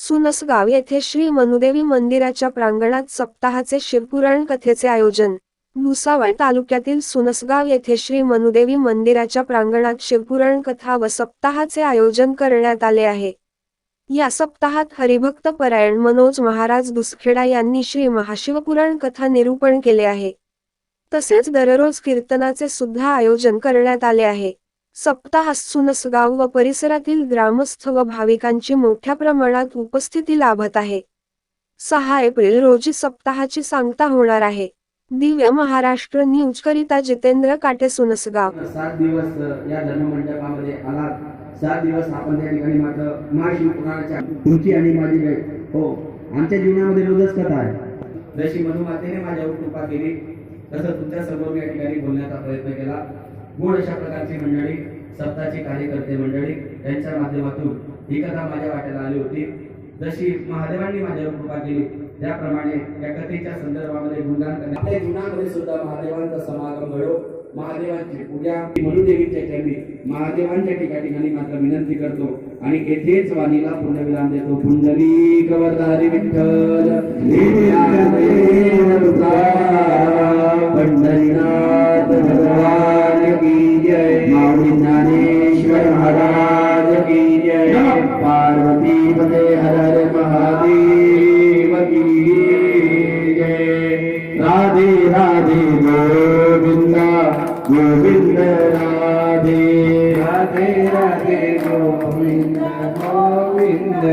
सुनसगाव येथे श्री मनुदेवी मंदिराच्या प्रांगणात सप्ताहाचे शिवपुराण कथेचे आयोजन. भुसावळ तालुक्यातील सुनसगाव येथे श्री मनुदेवी मंदिराच्या प्रांगणात शिवपुराण कथा व सप्ताहाचे आयोजन करण्यात आले आहे. या सप्ताहात हरिभक्त परायण मनोज महाराज दुसखेडा यांनी श्री महाशिवपुराण कथा निरूपण केले आहे. तसेच दररोज कीर्तनाचे सुद्धा आयोजन करण्यात आले आहे. सप्ताहात सुनसगाव व परिसरातील ग्रामस्थ व भाविकांची मोठ्या प्रमाणात उपस्थिती लाभत आहे. सहा एप्रिल रोजी सप्ताहाची सांगता होणार आहे. दिव्य महाराष्ट्र न्यूज करिता जितेंद्र काटे सुनसगाव सात दिवस या धर्ममंडपामध्ये आलात. सात दिवस आपण त्या ठिकाणी मात्र महाशिव पुराणाच्या तुमची आणि माझी भेट हो आमच्या जीवनामध्ये रोजच कथा आहे. जशी मधुमातेने माझ्यावर कृपा केली तसं तुमच्यासमोर या ठिकाणी बोलण्याचा प्रयत्न केला. गोड अशा प्रकारची मंडळी सप्ताची कार्यकर्ते मंडळी यांच्या माध्यमातून ही कथा माझ्या वाट्याला आली होती. जशी महादेवांनी माझ्यावर कृपा केली त्याप्रमाणे या कथेच्या संदर्भामध्ये गुणगान करण्यात आपल्या जीवनामध्ये सुद्धा महादेवांचा समागम घडो. महादेवांची पूजा मनुदेवीच्या चरणी महादेवांच्या ठिका ठिकाणी मात्र विनंती करतो आणि येथेच वाणीला पूर्णविराम देतो. पुंडली गवरधारी विठ्ठल. महाराज की जय। पार्वती पते हर हर महादेव की जय। राधे राधे गोविंदा गोविंद राधे। राधे राधे गोविंद गोविंद